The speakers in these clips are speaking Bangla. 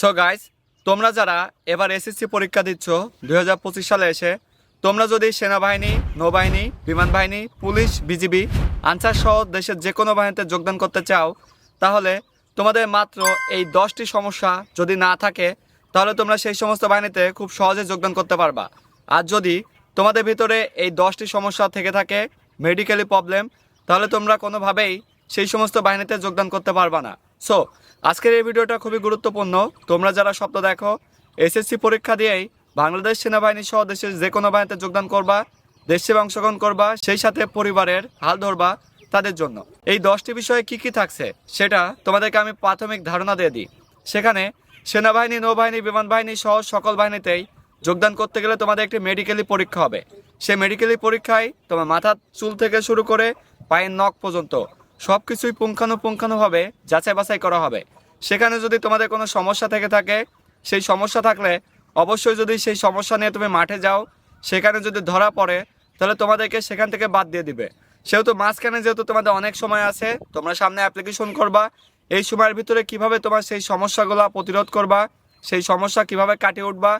সো গাইস তোমরা যারা এবার এসএসসি পরীক্ষা দিচ্ছ দু হাজার পঁচিশ সালে এসে, তোমরা যদি সেনাবাহিনী, নৌবাহিনী বিমান বাহিনী পুলিশ, বিজিবি, আনসার সহ দেশের যে কোনো বাহিনীতে যোগদান করতে চাও, তাহলে তোমাদের মাত্র এই দশটি সমস্যা যদি না থাকে, তাহলে তোমরা সেই সমস্ত বাহিনীতে খুব সহজে যোগদান করতে পারবা। আর যদি তোমাদের ভিতরে এই দশটি সমস্যা থেকে থাকে মেডিকেলি প্রবলেম তাহলে তোমরা কোনোভাবেই সেই সমস্ত বাহিনীতে যোগদান করতে পারবা না। সো আজকের এই ভিডিওটা খুবই গুরুত্বপূর্ণ। তোমরা যারা স্বপ্ন দেখো, এসএসসি পরীক্ষা দিয়েই বাংলাদেশ সেনাবাহিনী সহ দেশের যে কোনো বাহিনীতে যোগদান করবা, দেশ অংশগ্রহণ করবা, সেই সাথে পরিবারের হাল ধরবা তাদের জন্য। এই দশটি বিষয়ে কি কি থাকছে সেটা তোমাদেরকে আমি প্রাথমিক ধারণা দিয়ে দিই। সেখানে সেনাবাহিনী, নৌবাহিনী বিমান বাহিনী সহ সকল বাহিনীতেই যোগদান করতে গেলে তোমাদের একটি মেডিকেলি পরীক্ষা হবে। সেই মেডিকেলি পরীক্ষায় তোমার মাথার চুল থেকে শুরু করে পায়ের নখ পর্যন্ত সব কিছুই পুঙ্খানুপুঙ্খানুভাবে যাচাই বাছাই করা হবে। সেখানে যদি তোমাদের কোনো সমস্যা থেকে থাকে, সেই সমস্যা থাকলে অবশ্যই যদি সেই সমস্যা নিয়ে তুমি মাঠে যাও, সেখানে যদি ধরা পড়ে, তাহলে তোমাদেরকে সেখান থেকে বাদ দিয়ে দিবে। সেহেতু মাঝখানে যেহেতু তোমাদের অনেক সময় আছে, তোমরা সামনে অ্যাপ্লিকেশন করবা, এই সময়ের ভিতরে কীভাবে তোমার সেই সমস্যাগুলো প্রতিরোধ করবা, সেই সমস্যা কীভাবে কাটিয়ে উঠবা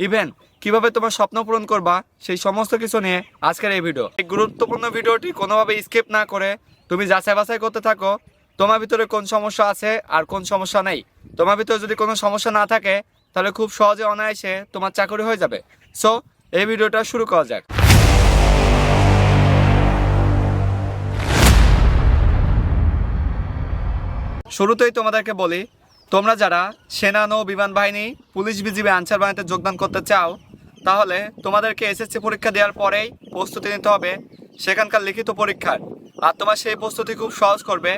ইভেন কীভাবে তোমার স্বপ্ন পূরণ করবা, সেই সমস্ত কিছু নিয়ে আজকের এই ভিডিও এই গুরুত্বপূর্ণ ভিডিওটি কোনোভাবে স্কিপ না করে তুমি যাচাই বাছাই করতে থাকো, তোমার ভিতরে কোন সমস্যা আছে আর কোন সমস্যা নেই। তোমার ভিতরে যদি কোনো সমস্যা না থাকে, তাহলে খুব সহজে অনায়াসে তোমার চাকরি হয়ে যাবে। সো এই ভিডিওটা শুরু করা যাক। শুরুতেই তোমাদেরকে বলি, তোমরা যারা সেনা, নৌ, বিমান বাহিনী, পুলিশ বিজিবি, আনসার বাহিনীতে যোগদান করতে চাও, তাহলে তোমাদেরকে এসএসসি পরীক্ষা দেওয়ার পরেই প্রস্তুতি নিতে হবে সেখানকার লিখিত পরীক্ষার। আর তোমার সেই প্রস্তুতি খুব সহজ করবে।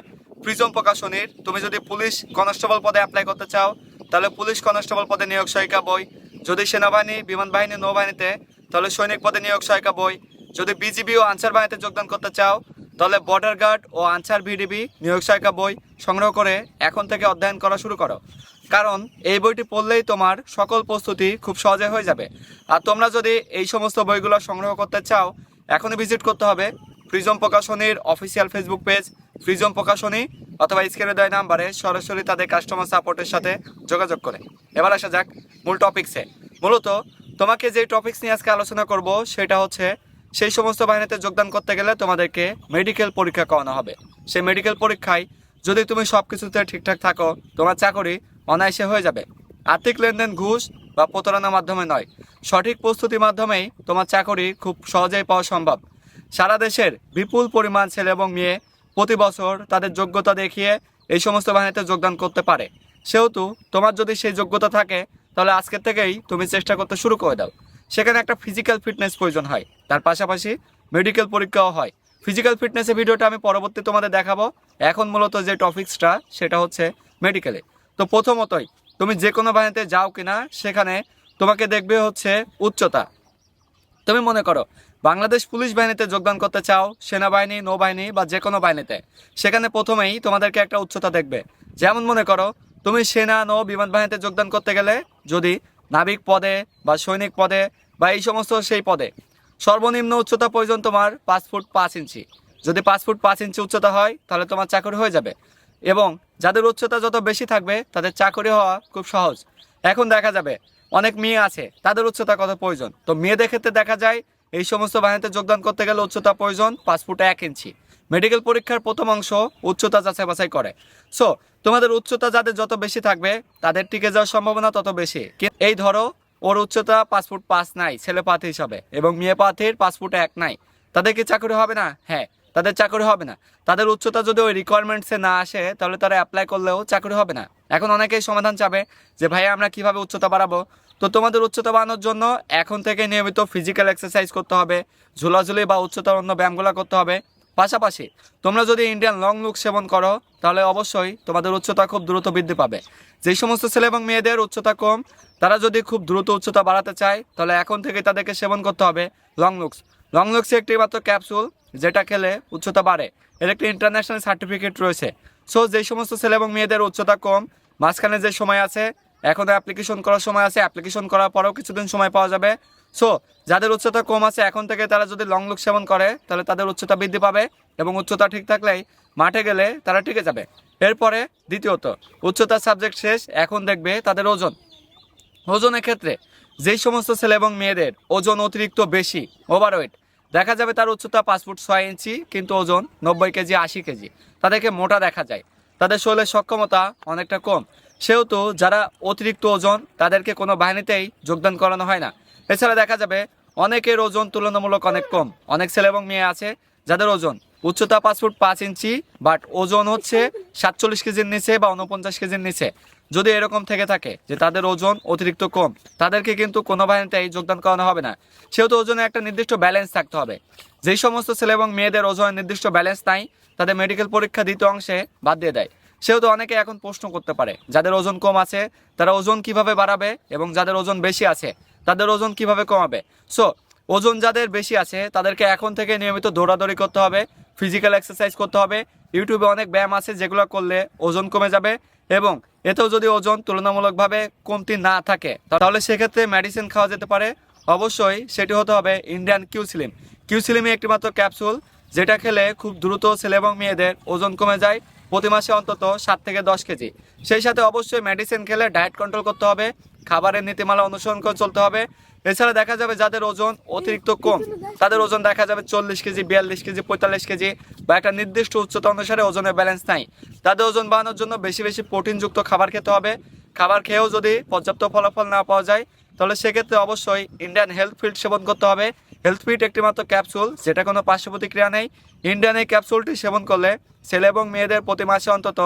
প্রিজম প্রকাশনীর, তুমি যদি পুলিশ কনস্টেবল পদে অ্যাপ্লাই করতে চাও, তাহলে পুলিশ কনস্টেবল পদে নিয়োগ সহায়িকা বই। যদি সেনাবাহিনী, বিমান বাহিনী, নৌবাহিনীতে, তাহলে সৈনিক পদে নিয়োগ সহায়িকা বই। যদি বিজিবি ও আনসার বাহিনীতে যোগদান করতে চাও, তাহলে বর্ডার গার্ড ও আনসার ভিডিবি নিয়োগ সহায়িকা বই সংগ্রহ করে এখন থেকে অধ্যয়ন করা শুরু করো। কারণ এই বইটি পড়লেই তোমার সকল প্রস্তুতি খুব সহজে হয়ে যাবে। আর তোমরা যদি এই সমস্ত বইগুলো সংগ্রহ করতে চাও এখনই ভিজিট করতে হবে প্রিজম প্রকাশনীর অফিসিয়াল ফেসবুক পেজ, প্রিজম প্রকাশনী অথবা স্ক্রিনে দেয় নাম্বারে সরাসরি তাদের কাস্টমার সাপোর্টের সাথে যোগাযোগ করে। এবার আসা যাক মূল টপিকসে মূলত তোমাকে যে টপিকস নিয়ে আজকে আলোচনা করব সেটা হচ্ছে সেই সমস্ত বাহিনীতে যোগদান করতে গেলে তোমাদেরকে মেডিকেল পরীক্ষা করানো হবে। সেই মেডিকেল পরীক্ষায় যদি তুমি সব কিছুতে ঠিকঠাক থাকো, তোমার চাকরি অনায়াসে হয়ে যাবে। আর্থিক লেনদেন ঘুষ বা প্রতারণার মাধ্যমে নয়। সঠিক প্রস্তুতির মাধ্যমেই তোমার চাকরি খুব সহজেই পাওয়া সম্ভব। সারা দেশের বিপুল পরিমাণ ছেলে এবং মেয়ে প্রতি বছর তাদের যোগ্যতা দেখিয়ে এই সমস্ত বাহিনীতে যোগদান করতে পারে। সেহেতু তোমার যদি সেই যোগ্যতা থাকে, তাহলে আজকের থেকেই তুমি চেষ্টা করতে শুরু করে দাও। সেখানে একটা ফিজিক্যাল ফিটনেস প্রয়োজন হয়। তার পাশাপাশি মেডিকেল পরীক্ষাও হয়। ফিজিক্যাল ফিটনেসের ভিডিওটা আমি পরবর্তী তোমাদের দেখাবো। এখন মূলত যে টপিক্সটা সেটা হচ্ছে মেডিকেলে তো প্রথমতই, তুমি যে কোনো বাহিনীতে যাও কিনা, সেখানে তোমাকে দেখবে হচ্ছে উচ্চতা। তুমি মনে করো, বাংলাদেশ পুলিশ বাহিনীতে যোগদান করতে চাও, সেনাবাহিনী, নৌবাহিনী বা যে কোনো বাহিনীতে, সেখানে প্রথমেই তোমাদেরকে একটা উচ্চতা দেখবে। যেমন মনে করো, তুমি সেনা, নৌ, বিমান বাহিনীতে যোগদান করতে গেলে যদি নাবিক পদে বা সৈনিক পদে বা এই সমস্ত সেই পদে সর্বনিম্ন উচ্চতা প্রয়োজন তোমার পাঁচ ফুট পাঁচ ইঞ্চি। যদি পাঁচ ফুট পাঁচ ইঞ্চি উচ্চতা হয়, তাহলে তোমার চাকরি হয়ে যাবে। এবং যাদের উচ্চতা যত বেশি থাকবে, তাদের চাকরি হওয়া খুব সহজ। এখন দেখা যাবে অনেক মেয়ে আছে, তাদের উচ্চতা কত প্রয়োজন? তো মেয়েদের ক্ষেত্রে দেখা যায়, এই সমস্ত বাহিনীতে যোগদান করতে গেলে উচ্চতা প্রয়োজন পাঁচ ফুট এক ইঞ্চি। মেডিকেল পরীক্ষার প্রথম অংশ উচ্চতা যাচাই বাছাই করে। সো তোমাদের উচ্চতা যাদের যত বেশি থাকবে, তাদের টিকে যাওয়ার সম্ভাবনা তত বেশি। এই ধরো, ওর উচ্চতা পাঁচ ফুট পাঁচ নাই, ছেলে প্রার্থী হিসাবে, এবং মেয়ে প্রার্থীর পাঁচ ফুট এক নাই। তাদের কি চাকরি হবে না? হ্যাঁ। তাদের চাকরি হবে না। তাদের উচ্চতা যদি ওই রিকোয়ারমেন্টসে না আসে, তাহলে তারা অ্যাপ্লাই করলেও চাকরি হবে না। এখন অনেকেই সমাধান চাবে যে ভাই আমরা কীভাবে উচ্চতা বাড়াবো? তো তোমাদের উচ্চতা বাড়ানোর জন্য এখন থেকে নিয়মিত ফিজিক্যাল এক্সারসাইজ করতে হবে, ঝুলাঝুলি বা উচ্চতার অন্য ব্যায়ামগুলো করতে হবে। পাশাপাশি, তোমরা যদি ইন্ডিয়ান লং লুক সেবন করো, তাহলে অবশ্যই তোমাদের উচ্চতা খুব দ্রুত বৃদ্ধি পাবে। যেই সমস্ত ছেলে এবং মেয়েদের উচ্চতা কম, তারা যদি খুব দ্রুত উচ্চতা বাড়াতে চায়, তাহলে এখন থেকে তাদেরকে সেবন করতে হবে লং লুকস লং লুকসে একটি মাত্র ক্যাপসুল যেটা খেলে উচ্চতা বাড়ে। এর একটি ইন্টারন্যাশনাল সার্টিফিকেট রয়েছে। সো যেই সমস্ত ছেলে এবং মেয়েদের উচ্চতা কম, মাঝখানে যে সময় আছে এখনও অ্যাপ্লিকেশন করার সময় আছে অ্যাপ্লিকেশন করার পরেও কিছুদিন সময় পাওয়া যাবে। সো যাদের উচ্চতা কম আছে, এখন থেকে তারা যদি লং লুক সেবন করে, তাহলে তাদের উচ্চতা বৃদ্ধি পাবে এবং উচ্চতা ঠিক থাকলেই মাঠে গেলে তারা টিকে যাবে। এরপরে দ্বিতীয়ত, উচ্চতার সাবজেক্ট শেষ, এখন দেখবে তাদের ওজন। ওজনের ক্ষেত্রে, যেই সমস্ত ছেলে এবং মেয়েদের ওজন অতিরিক্ত বেশি ওভারওয়েট দেখা যাবে তার উচ্চতা পাঁচ ফুট ছয় ইঞ্চি, কিন্তু ওজন নব্বই কেজি, আশি কেজি। তাদেরকে মোটা দেখা যায়। তাদের শরীরের সক্ষমতা অনেকটা কম। সেহেতু যারা অতিরিক্ত ওজন, তাদেরকে কোনো বাহিনীতেই যোগদান করানো হয় না। এছাড়া দেখা যাবে অনেকের ওজন তুলনামূলক অনেক কম। অনেক ছেলে এবং মেয়ে আছে যাদের ওজন উচ্চতা পাঁচ ফুট পাঁচ ইঞ্চি বাট ওজন হচ্ছে সাতচল্লিশ কেজির নিচে বা উনপঞ্চাশ কেজির নিচে। যদি এরকম থেকে থাকে যে তাদের ওজন অতিরিক্ত কম, তাদেরকে কিন্তু কোনো বাহিনীতেই যোগদান করানো হবে না। সেহেতু ওজনে একটা নির্দিষ্ট ব্যালেন্স থাকতে হবে। যেই সমস্ত ছেলে এবং মেয়েদের ওজনের নির্দিষ্ট ব্যালেন্স নাই, তাদের মেডিকেল পরীক্ষা দ্বিতীয় অংশে বাদ দিয়ে দেয়। সেহেতু অনেকে এখন প্রশ্ন করতে পারে, যাদের ওজন কম আছে, তারা ওজন কীভাবে বাড়াবে এবং যাদের ওজন বেশি আছে, তাদের ওজন কীভাবে কমাবে? সো ওজন যাদের বেশি আছে, তাদেরকে এখন থেকে নিয়মিত দৌড়াদৌড়ি করতে হবে ফিজিক্যাল এক্সারসাইজ করতে হবে। ইউটিউবে অনেক ব্যায়াম আছে যেগুলো করলে ওজন কমে যাবে এবং এতেও যদি ওজন তুলনামূলকভাবে কমতি না থাকে, তাহলে সেক্ষেত্রে মেডিসিন খাওয়া যেতে পারে। অবশ্যই সেটি হতে হবে ইন্ডিয়ান কিউসিলিম কিউসিলিমই একটি মাত্র ক্যাপসুল যেটা খেলে খুব দ্রুত ছেলে এবং মেয়েদের ওজন কমে যায় প্রতি মাসে অন্তত সাত থেকে দশ কেজি। সেই সাথে অবশ্যই মেডিসিন খেলে ডায়েট কন্ট্রোল করতে হবে, খাবারের নীতিমালা অনুসরণ করে চলতে হবে। এছাড়া দেখা যাবে যাদের ওজন অতিরিক্ত কম, তাদের ওজন দেখা যাবে চল্লিশ কেজি, বিয়াল্লিশ কেজি, পঁয়তাল্লিশ কেজি বা একটা নির্দিষ্ট উচ্চতা অনুসারে ওজনের ব্যালেন্স নাই। তাদের ওজন বাড়ানোর জন্য বেশি বেশি প্রোটিনযুক্ত খাবার খেতে হবে। খাবার খেয়েও যদি পর্যাপ্ত ফলাফল না পাওয়া যায়, তাহলে সেক্ষেত্রে অবশ্যই ইন্ডিয়ান হেলথ ফিল্ড সেবন করতে হবে। হেলথ ফিট একটি মাত্র ক্যাপসুল যেটা কোনো পার্শ্ব প্রতিক্রিয়া নেই। ইন্ডিয়ান এই ক্যাপসুলটি সেবন করলে ছেলে এবং মেয়েদের প্রতি মাসে অন্তত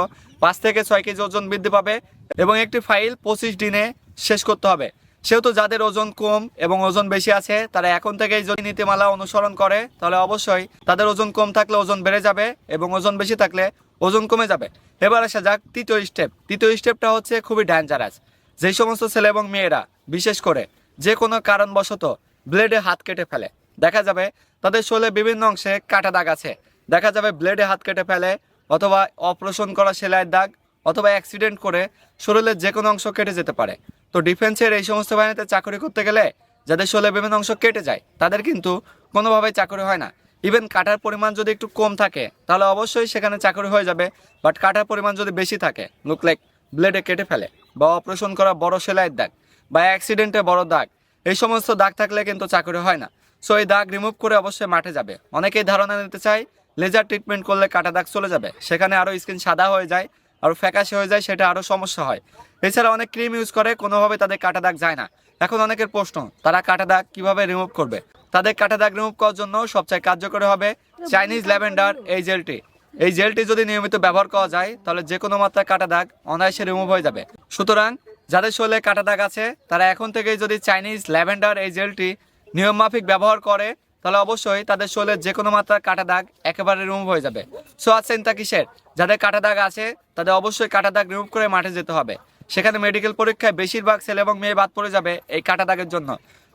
পাঁচ থেকে ছয় কেজি ওজন বৃদ্ধি পাবে এবং একটি ফাইল পঁচিশ দিনে শেষ করতে হবে। সেহেতু যাদের ওজন কম এবং ওজন বেশি আছে, তারা এখন থেকেই যদি নীতিমালা অনুসরণ করে, তাহলে অবশ্যই তাদের ওজন কম থাকলে ওজন বেড়ে যাবে এবং ওজন বেশি থাকলে ওজন কমে যাবে। এবার আসা যাক তৃতীয় স্টেপ তৃতীয় স্টেপটা হচ্ছে খুবই ডেঞ্জারাস যেই সমস্ত ছেলে এবং মেয়েরা, বিশেষ করে যে কোনো কারণবশত ব্লেডে হাত কেটে ফেলে। দেখা যাবে তাদের শরীরে বিভিন্ন অংশে কাটা দাগ আছে। দেখা যাবে ব্লেডে হাত কেটে ফেলে অথবা অপারেশন করা সেলাইয়ের দাগ অথবা অ্যাক্সিডেন্ট করে শরীরের যে কোনো অংশ কেটে যেতে পারে। তো ডিফেন্সের এই সমস্ত বাহিনীতে চাকরি করতে গেলে যাদের শরীরে বিভিন্ন অংশ কেটে যায়, তাদের কিন্তু কোনোভাবেই চাকরি হয় না। ইভেন কাটার পরিমাণ যদি একটু কম থাকে, তাহলে অবশ্যই সেখানে চাকরি হয়ে যাবে। বাট কাটার পরিমাণ যদি বেশি থাকে লুক লাইক ব্লেডে কেটে ফেলে বা অপারেশন করা বড় সেলাইয়ের দাগ বা অ্যাক্সিডেন্টে বড় দাগ, এই সমস্ত দাগ থাকলে কিন্তু চাকরি হয় না। সো এই দাগ রিমুভ করে অবশ্যই মাঠে যাবে। অনেকেই ধারণা নিতে চায় লেজার ট্রিটমেন্ট করলে কাটা দাগ চলে যাবে। সেখানে আরও স্কিন সাদা হয়ে যায়। আরও ফ্যাকাশে হয়ে যায়, সেটা আরও সমস্যা হয়। এছাড়া অনেক ক্রিম ইউজ করে, কোনোভাবে তাদের কাটা দাগ যায় না। এখন অনেকের প্রশ্ন, তারা কাটা দাগ কীভাবে রিমুভ করবে? তাদের কাটা দাগ রিমুভ করার জন্য সবচেয়ে কার্যকরী হবে চাইনিজ ল্যাভেন্ডার এই জেলটি এই জেলটি যদি নিয়মিত ব্যবহার করা যায়, তাহলে যে কোনো মাত্রায় কাটা দাগ অনায়াসে রিমুভ হয়ে যাবে। সুতরাং, যাদের শরীরে কাটা দাগ আছে, তারা এখন থেকেই যদি চাইনিজ ল্যাভেন্ডার এই জেলটি নিয়মমাফিক ব্যবহার করে তাহলে অবশ্যই তাদের শরীরের যে কোনো মাত্রার কাটা দাগ একেবারে রিমুভ হয়ে যাবে। সো আর চিন্তা কিসের? যাদের কাটা দাগ আছে, তাদের অবশ্যই কাটা দাগ রিমুভ করে মাঠে যেতে হবে। সেখানে মেডিকেল পরীক্ষায় বেশিরভাগ ছেলে এবং মেয়ে বাদ পড়ে যাবে এই কাটা দাগের জন্য।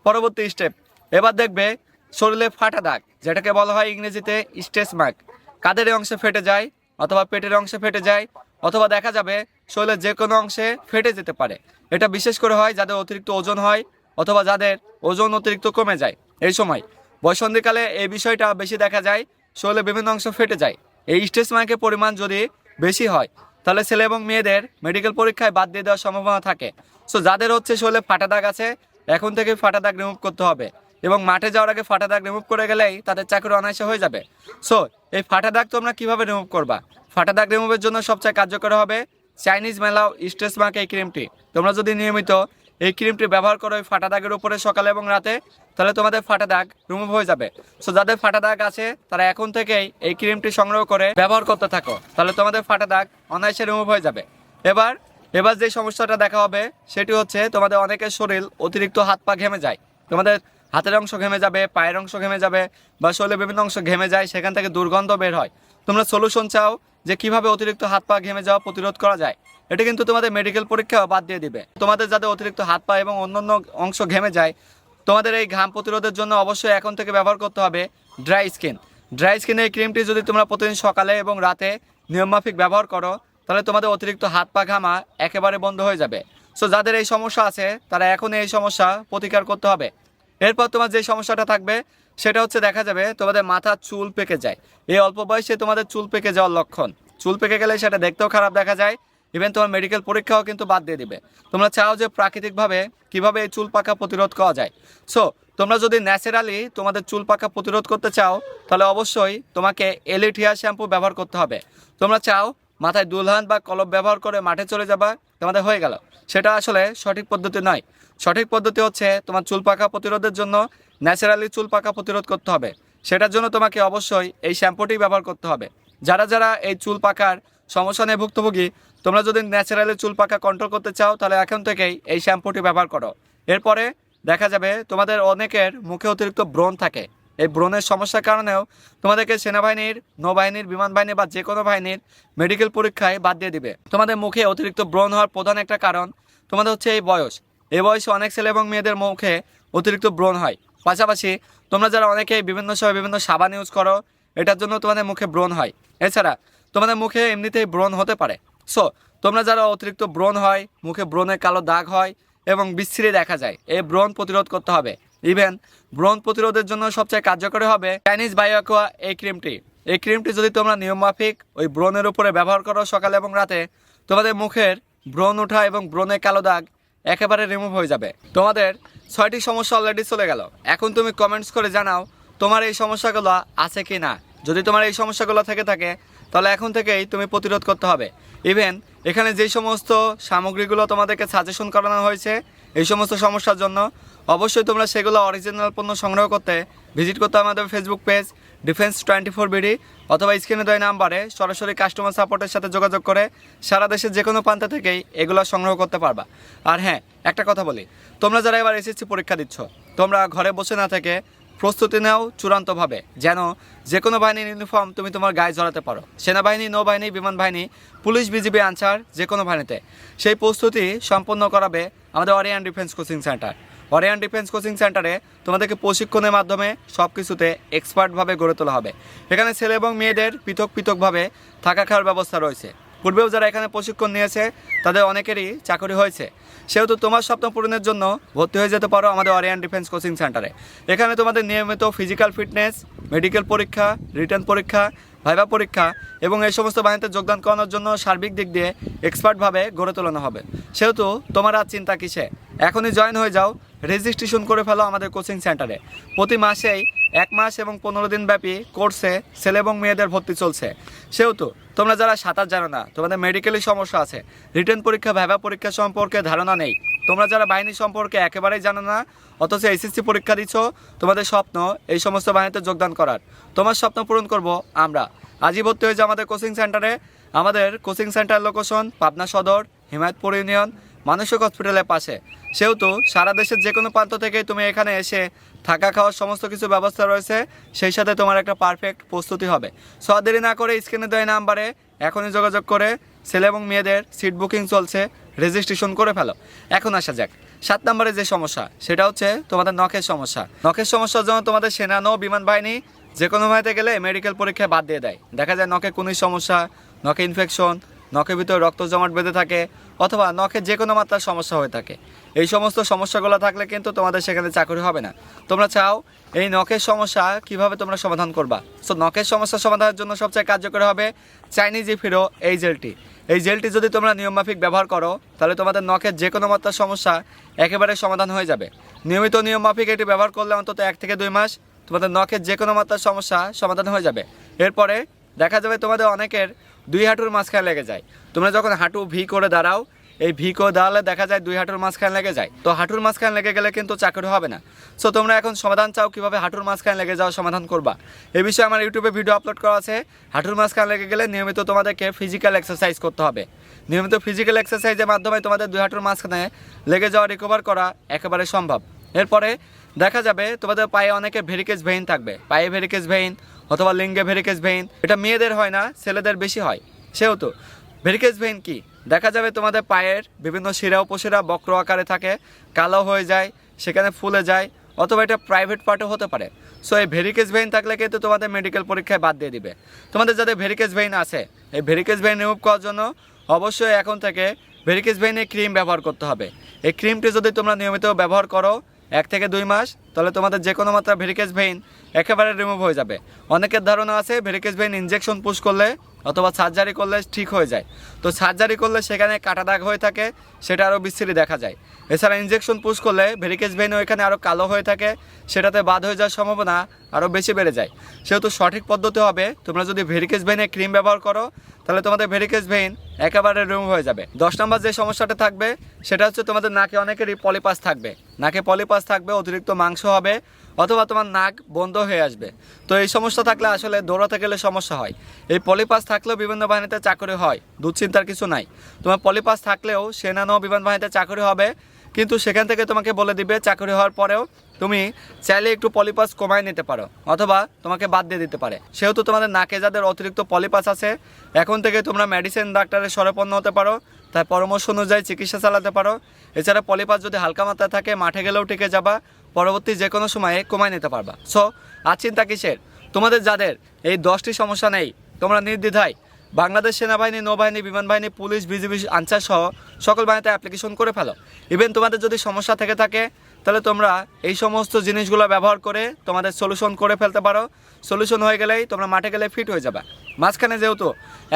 পরবর্তী স্টেপ এবার দেখবে শরীরে ফাটা দাগ, যেটাকে বলা হয় ইংরেজিতে স্টেস মার্ক কাদের অংশে ফেটে যায় অথবা পেটের অংশে ফেটে যায়, অথবা দেখা যাবে শরীরের যে কোনো অংশে ফেটে যেতে পারে। এটা বিশেষ করে হয় যাদের অতিরিক্ত ওজন হয় অথবা যাদের ওজন অতিরিক্ত কমে যায়। এই সময় বয়সন্ধিকালে এই বিষয়টা বেশি দেখা যায়, শরীরে বিভিন্ন অংশ ফেটে যায়। এই স্টেজ মার্কের পরিমাণ যদি বেশি হয়, তাহলে ছেলে এবং মেয়েদের মেডিকেল পরীক্ষায় বাদ দিয়ে দেওয়ার সম্ভাবনা থাকে। সো যাদের হচ্ছে শরীরে ফাটা দাগ আছে, এখন থেকে ফাটা দাগ রিমুভ করতে হবে এবং মাঠে যাওয়ার আগে ফাটা দাগ রিমুভ করে গেলেই তাদের চাকরি অনায়াসে হয়ে যাবে। সো এই ফাটা দাগ তোমরা কীভাবে রিমুভ করবা? ফাটা দাগ রিমুভের জন্য সবচেয়ে কার্যকর হবে চাইনিজ মেলাও স্ট্রেস মার্ক এই ক্রিমটি তোমরা যদি নিয়মিত এই ক্রিমটি ব্যবহার করো এই ফাটা দাগের উপরে সকালে এবং রাতে, তাহলে তোমাদের ফাটা দাগ রিমুভ হয়ে যাবে। সো যাদের ফাটা দাগ আছে, তারা এখন থেকেই এই ক্রিমটি সংগ্রহ করে ব্যবহার করতে থাকো। তাহলে তোমাদের ফাটা দাগ অনায়াসে রিমুভ হয়ে যাবে। এবার এবার যে সমস্যাটা দেখা হবে, সেটি হচ্ছে তোমাদের অনেকের শরীর অতিরিক্ত হাত পা ঘেমে যায়। তোমাদের হাতের অংশ ঘেমে যাবে, পায়ের অংশ ঘেমে যাবে, বা শরীরের বিভিন্ন অংশ ঘেমে যায়, সেখান থেকে দুর্গন্ধ বের হয়। তোমরা সলিউশন চাও যে কীভাবে অতিরিক্ত হাত পা ঘেমে যাওয়া প্রতিরোধ করা যায়। এটা কিন্তু তোমাদের মেডিকেল পরীক্ষা বাদ দিয়ে দিবে। তোমাদের যাদের অতিরিক্ত হাত পা এবং অন্যান্য অংশ ঘেমে যায়, তোমাদের এই ঘাম প্রতিরোধের জন্য অবশ্যই এখন থেকে ব্যবহার করতে হবে ড্রাই স্কিন ড্রাই স্কিন এই ক্রিমটি যদি তোমরা প্রতিদিন সকালে এবং রাতে নিয়মমাফিক ব্যবহার করো, তাহলে তোমাদের অতিরিক্ত হাত পা ঘামা একেবারে বন্ধ হয়ে যাবে। সো যাদের এই সমস্যা আছে, তারা এখন এই সমস্যা প্রতিকার করতে হবে। এরপর তোমার যে সমস্যাটা থাকবে সেটা হচ্ছে দেখা যাবে তোমাদের মাথার চুল পেকে যায়। এই অল্প বয়সে তোমাদের চুল পেকে যাওয়ার লক্ষণ। চুল পেকে গেলে সেটা দেখতেও খারাপ দেখা যায়। ইভেন তোমার মেডিকেল পরীক্ষাও কিন্তু বাদ দিয়ে দিবে। তোমরা চাও যে প্রাকৃতিকভাবে কীভাবে এই চুল পাকা প্রতিরোধ করা যায়। সো তোমরা যদি ন্যাচারালি তোমাদের চুল পাকা প্রতিরোধ করতে চাও, তাহলে অবশ্যই তোমাকে এলিট হেয়ার শ্যাম্পু ব্যবহার করতে হবে। তোমরা চাও মাথায় দুলহান বা কলপ ব্যবহার করে মাঠে চলে যাবা তোমাদের হয়ে গেল। সেটা আসলে সঠিক পদ্ধতি নয়। সঠিক পদ্ধতি হচ্ছে তোমার চুল পাকা প্রতিরোধের জন্য ন্যাচারালি চুল পাকা প্রতিরোধ করতে হবে। সেটার জন্য তোমাকে অবশ্যই এই শ্যাম্পুটি ব্যবহার করতে হবে। যারা যারা এই চুল পাকার সমস্যা নিয়ে ভুক্তভোগী, তোমরা যদি ন্যাচারালি চুল পাকা কন্ট্রোল করতে চাও, তাহলে এখন থেকেই এই শ্যাম্পুটি ব্যবহার করো। এরপরে দেখা যাবে তোমাদের অনেকের মুখে অতিরিক্ত ব্রণ থাকে। এই ব্রণের সমস্যার কারণেও তোমাদেরকে সেনাবাহিনীর, নৌবাহিনীর বিমান বাহিনী বা যে কোনো বাহিনীর মেডিকেল পরীক্ষায় বাদ দিয়ে দিবে। তোমাদের মুখে অতিরিক্ত ব্রণ হওয়ার প্রধান একটা কারণ তোমাদের হচ্ছে এই বয়স। এই বয়সে অনেক ছেলে এবং মেয়েদের মুখে অতিরিক্ত ব্রণ হয়। পাশাপাশি তোমরা যারা অনেকেই বিভিন্ন সময় বিভিন্ন সাবান ইউজ করো, এটার জন্য তোমাদের মুখে ব্রণ হয়। এছাড়া তোমাদের মুখে এমনিতেই ব্রণ হতে পারে। সো তোমরা যারা অতিরিক্ত ব্রণ হয়, মুখে ব্রণের কালো দাগ হয় এবং বিচ্ছিরি দেখা যায়, এই ব্রণ প্রতিরোধ করতে হবে। ইভেন ব্রণ প্রতিরোধের জন্য সবচেয়ে কার্যকরী হবে চাইনিজ বায়োকোয়া এই ক্রিমটি এই ক্রিমটি যদি তোমরা নিয়মমাফিক ওই ব্রণের উপরে ব্যবহার করো সকালে এবং রাতে, তোমাদের মুখের ব্রণ ওঠা এবং ব্রণের কালো দাগ একেবারে রিমুভ হয়ে যাবে। তোমাদের ছয়টি সমস্যা অলরেডি চলে গেল। এখন তুমি কমেন্টস করে জানাও তোমার এই সমস্যাগুলো আছে কি না। যদি তোমার এই সমস্যাগুলো থেকে থাকে, তাহলে এখন থেকেই তুমি প্রতিরোধ করতে হবে। ইভেন এখানে যেই সমস্ত সামগ্রীগুলো তোমাদেরকে সাজেশন করানো হয়েছে, এই সমস্ত সমস্যার জন্য অবশ্যই তোমরা সেগুলো অরিজিনাল পণ্য সংগ্রহ করতে ভিজিট করতে আমাদের Facebook page defence twenty four BD অথবা স্ক্রিনে দেওয়া নাম্বারে সরাসরি কাস্টমার সাপোর্টের সাথে যোগাযোগ করে সারা দেশের যে কোনো প্রান্ত থেকেই এগুলো সংগ্রহ করতে পারবা। আর হ্যাঁ একটা কথা বলি, তোমরা যারা এবার এসএসসি পরীক্ষা দিচ্ছ, তোমরা ঘরে বসে না থেকে প্রস্তুতি নাও চূড়ান্তভাবে, যেন যে কোনো বাহিনীর ইউনিফর্ম তুমি তোমার গায়ে জড়াতে পারো। সেনাবাহিনী, নৌবাহিনী, বিমান বাহিনী, পুলিশ, বিজিবি, আনসার যে কোনো বাহিনীতে। সেই প্রস্তুতি সম্পন্ন করাবে আমাদের Orion defence coaching centre Orion defence coaching সেন্টারে তোমাদেরকে প্রশিক্ষণের মাধ্যমে সব কিছুতে এক্সপার্টভাবে গড়ে তোলা হবে। এখানে ছেলে এবং মেয়েদের পৃথক পৃথকভাবে থাকা খাওয়ার ব্যবস্থা রয়েছে। পূর্বেও যারা এখানে প্রশিক্ষণ নিয়েছে, তাদের অনেকেরই চাকরি হয়েছে। সেহেতু তোমার স্বপ্ন পূরণের জন্য ভর্তি হয়ে যেতে পারো আমাদের অরিয়ান ডিফেন্স কোচিং সেন্টারে। এখানে তোমাদের নিয়মিত ফিজিক্যাল ফিটনেস, মেডিকেল পরীক্ষা, রিটার্ন পরীক্ষা ভাইবা পরীক্ষা এবং এই সমস্ত বাহিনীতে যোগদান করানোর জন্য সার্বিক দিক দিয়ে এক্সপার্টভাবে গড়ে তোলানো হবে। সেহেতু তোমার আর চিন্তা কিসে? এখনই জয়েন হয়ে যাও রেজিস্ট্রেশন করে ফেলো আমাদের কোচিং সেন্টারে। প্রতি মাসেই এক মাস এবং পনেরো দিন ব্যাপী কোর্সে ছেলে এবং মেয়েদের ভর্তি চলছে। সেহেতু তোমরা যারা সাঁতার জানো না, তোমাদের মেডিকেলি সমস্যা আছে। রিটার্ন পরীক্ষা ভাইবা পরীক্ষা সম্পর্কে ধারণা নেই। তোমরা যারা বাহিনী সম্পর্কে একেবারেই জানো না, অথচ এসএসসি পরীক্ষা দিচ্ছ তোমাদের স্বপ্ন এই সমস্ত বাহিনীতে যোগদান করার। তোমার স্বপ্ন পূরণ করব আমরা। আজই ভর্তি হয়েছে আমাদের কোচিং সেন্টারে। আমাদের কোচিং সেন্টার লোকেশন পাবনা সদর, হিমায়তপুর ইউনিয়ন মানসিক হসপিটালের পাশে। সেহেতু সারা দেশের যে কোনো প্রান্ত থেকে তুমি এখানে এসে থাকা খাওয়ার সমস্ত কিছু ব্যবস্থা রয়েছে, সেই সাথে তোমার একটা পারফেক্ট প্রস্তুতি হবে। সো দেরি না করে স্ক্রিনে দেওয়া নাম্বারে এখনই যোগাযোগ করে, ছেলে এবং মেয়েদের সিট বুকিং চলছে রেজিস্ট্রেশন করে ফেলো। এখন আসা যাক, সাত নম্বরে যে সমস্যা, সেটা হচ্ছে তোমাদের নখের সমস্যা। নখের সমস্যার জন্য তোমাদের সেনা নৌ বিমান বাহিনী যে কোনো বাহিনীতে গেলে মেডিকেল পরীক্ষায় বাদ দিয়ে দেয়। দেখা যায় নখে কোনো সমস্যা, নখে ইনফেকশন নখের ভিতরে রক্ত জমাট বেঁধে থাকে অথবা নখের যে কোনো মাত্রার সমস্যা হয়ে থাকে। এই সমস্ত সমস্যাগুলো থাকলে কিন্তু তোমাদের সেখানে চাকরি হবে না। তোমরা চাও, এই নখের সমস্যা কীভাবে তোমরা সমাধান করবা? সো নখের সমস্যা সমাধানের জন্য সবচেয়ে কার্যকরী হবে চাইনিজ ইফিরো এই জেলটি এই জেলটি যদি তোমরা নিয়মমাফিক ব্যবহার করো, তাহলে তোমাদের নখের যে কোনো মাত্রার সমস্যা একেবারে সমাধান হয়ে যাবে। নিয়মিত নিয়মমাফিক এটি ব্যবহার করলে অন্তত এক থেকে দুই মাস তোমাদের নখের যে কোনো মাত্রার সমস্যা সমাধান হয়ে যাবে। এরপরে দেখা যাবে তোমাদের অনেকের দুই হাঁটুর মাঝখানে লেগে যায়। তোমরা যখন হাঁটু ভি করে দাঁড়াও, এই ভি করে দাঁড়ালে দেখা যায় দুই হাঁটুর মাঝখানে লেগে যায়। তো হাঁটুর মাঝখানে লেগে গেলে কিন্তু চাকরি হবে না। সো তোমরা এখন সমাধান চাও কীভাবে হাঁটুর মাঝখানে লেগে যাওয়া সমাধান করবা? এই বিষয়ে আমার ইউটিউবে ভিডিও আপলোড করা আছে। হাঁটুর মাঝখানে লেগে গেলে নিয়মিত তোমাদেরকে ফিজিক্যাল এক্সারসাইজ করতে হবে। নিয়মিত ফিজিক্যাল এক্সারসাইজের মাধ্যমে তোমাদের দুই হাঁটুর মাঝখানে লেগে যাওয়া রিকভার করা একেবারে সম্ভব। এরপরে দেখা যাবে তোমাদের পায়ে অনেকে ভেরিকেজ ভেইন থাকবে। পায়ে ভেরিকেজ ভেইন অথবা লিঙ্গে ভেরিকেজ ভেইন এটা মেয়েদের হয় না, ছেলেদের বেশি হয়। সেহেতু ভেরিকেজ ভেইন কি? দেখা যাবে তোমাদের পায়ের বিভিন্ন শিরা উপশিরা বক্র আকারে থাকে, কালো হয়ে যায়, সেখানে ফুলে যায়, অথবা এটা প্রাইভেট পার্টও হতে পারে। সো এই ভেরিকেজ ভেইন থাকলে কিন্তু তোমাদের মেডিকেল পরীক্ষায় বাদ দিয়ে দিবে। তোমাদের যাদের ভেরিকেজ ভেইন আছে, এই ভেরিকেজ ভেইন রিমুভ করার জন্য অবশ্যই এখন থেকে ভেরিকেজ ভেইনের ক্রিম ব্যবহার করতে হবে। এই ক্রিমটি যদি তোমরা নিয়মিত ব্যবহার করো এক থেকে দুই মাস, তাহলে তোমাদের যে কোনো মাত্রা ভেরিকেজ ভেইন একেবারে রিমুভ হয়ে যাবে। অনেকের ধারণা আছে ভেরিকেজ ভেইন ইনজেকশন পুশ করলে অথবা সার্জারি করলে ঠিক হয়ে যায়। তো সার্জারি করলে সেখানে কাটা দাগ হয়ে থাকে, সেটা আরও বিস্তৃতি দেখা যায়। এছাড়া ইনজেকশন পুশ করলে ভেরিকেজ ভেইনও এখানে আরও কালো হয়ে থাকে, সেটাতে বাদ হয়ে যাওয়ার সম্ভাবনা আরও বেশি বেড়ে যায়। সেহেতু সঠিক পদ্ধতি হবে, তোমরা যদি ভেরিকেজ ভেনে ক্রিম ব্যবহার করো, তাহলে তোমাদের ভেরিকেজ ভেইন একেবারে রিমুভ হয়ে যাবে। দশ নম্বর যে সমস্যাটা থাকবে, সেটা হচ্ছে তোমাদের নাকে অনেকেরই পলিপাস থাকবে। নাকে পলিপাস থাকবে, অতিরিক্ত মাংস হবে অথবা তোমার নাক বন্ধ হয়ে আসবে। তো এই সমস্যা থাকলে আসলে দৌড়াতে গেলে সমস্যা হয়। এই পলিপাস থাকলেও বিভিন্ন বাহিনীতে চাকরি হয়, দুশ্চিন্তার কিছু নাই। তোমার পলিপাস থাকলেও সেনা নৌ বিমান বাহিনীতে চাকরি হবে, কিন্তু সেখান থেকে তোমাকে বলে দিবে চাকরি হওয়ার পরেও তুমি চাইলে একটু পলিপাস কমায় নিতে পারো, অথবা তোমাকে বাদ দিয়ে দিতে পারে। সেহেতু তোমাদের নাকে যাদের অতিরিক্ত পলিপাস আছে, এখন থেকে তোমরা মেডিসিন ডাক্তারের সরপন্ন হতে পারো তার পরামর্শ অনুযায়ী চিকিৎসা চালাতে পারো। এছাড়া পলিপাস যদি হালকা মাত্রায় থাকে, মাঠে গেলেও টিকে যাবা। পরবর্তী যে কোনো সময়ে কমায় নিতে পারবা। সো আর চিন্তা কিসের? তোমাদের যাদের এই দশটি সমস্যা নেই, তোমরা নির্দ্বিধায় বাংলাদেশ সেনাবাহিনী, নৌবাহিনী বিমান বাহিনী পুলিশ, বিজিবি, আনসার সহ সকল বাহিনীতে অ্যাপ্লিকেশন করে ফেলো। ইভেন তোমাদের যদি সমস্যা থেকে থাকে তাহলে তোমরা এই সমস্ত জিনিসগুলো ব্যবহার করে তোমাদের সলিউশন করে ফেলতে পারো। সলিউশন হয়ে গেলেই তোমরা মাঠে গেলে ফিট হয়ে যাবে। মাঝখানে যেহেতু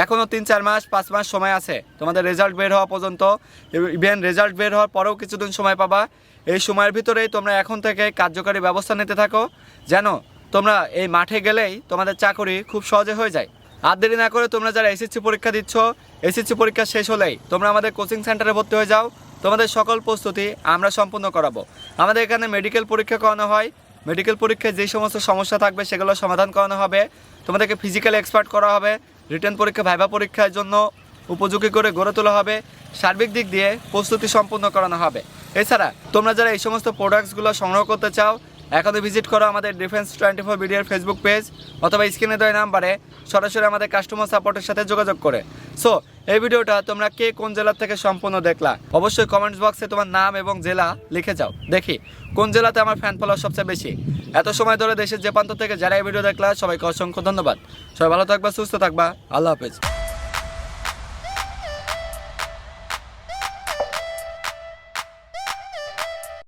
এখনও তিন, চার মাস, পাঁচ মাস সময় আছে, তোমাদের রেজাল্ট বের হওয়া পর্যন্ত ইভেন রেজাল্ট বের হওয়ার পরেও কিছুদিন সময় পাবা। এই সময়ের ভিতরেই তোমরা এখন থেকে কার্যকারী ব্যবস্থা নিতে থাকো, যেন তোমরা এই মাঠে গেলেই তোমাদের চাকরি খুব সহজে হয়ে যায়। আর দেরি না করে তোমরা যারা এসএসসি পরীক্ষা দিচ্ছ এসএসসি পরীক্ষা শেষ হলেই তোমরা আমাদের কোচিং সেন্টারে ভর্তি হয়ে যাও। তোমাদের সকল প্রস্তুতি আমরা সম্পূর্ণ করাবো। আমাদের এখানে মেডিকেল পরীক্ষা করানো হয়। মেডিকেল পরীক্ষায় যেই সমস্ত সমস্যা থাকবে সেগুলো সমাধান করানো হবে। তোমাদেরকে ফিজিক্যাল এক্সপার্ট করা হবে। রিটার্ন পরীক্ষা ভাইবা পরীক্ষার জন্য উপযোগী করে গড়ে তোলা হবে। সার্বিক দিক দিয়ে প্রস্তুতি সম্পূর্ণ করানো হবে। এছাড়া তোমরা যারা এই সমস্ত প্রোডাক্টসগুলো সংগ্রহ করতে চাও, এখনই ভিজিট করো আমাদের defence twenty four BDR Facebook page অথবা স্ক্রিনে দেওয়া নাম্বারে। সরাসরি আমাদের কাস্টমার সাপোর্টের সাথে যোগাযোগ করে। সো এই ভিডিওটা তোমরা কে কোন জেলার থেকে সম্পূর্ণ দেখলা? অবশ্যই কমেন্টস বক্সে তোমার নাম এবং জেলা লিখে যাও। দেখি, কোন জেলাতে আমার ফ্যান ফলোয়ার সবচেয়ে বেশি? এত সময় ধরে দেশের যে প্রান্ত থেকে যারা এই ভিডিও দেখলা, সবাইকে অসংখ্য ধন্যবাদ। সবাই ভালো থাকবা, সুস্থ থাকবা। আল্লাহ হাফেজ।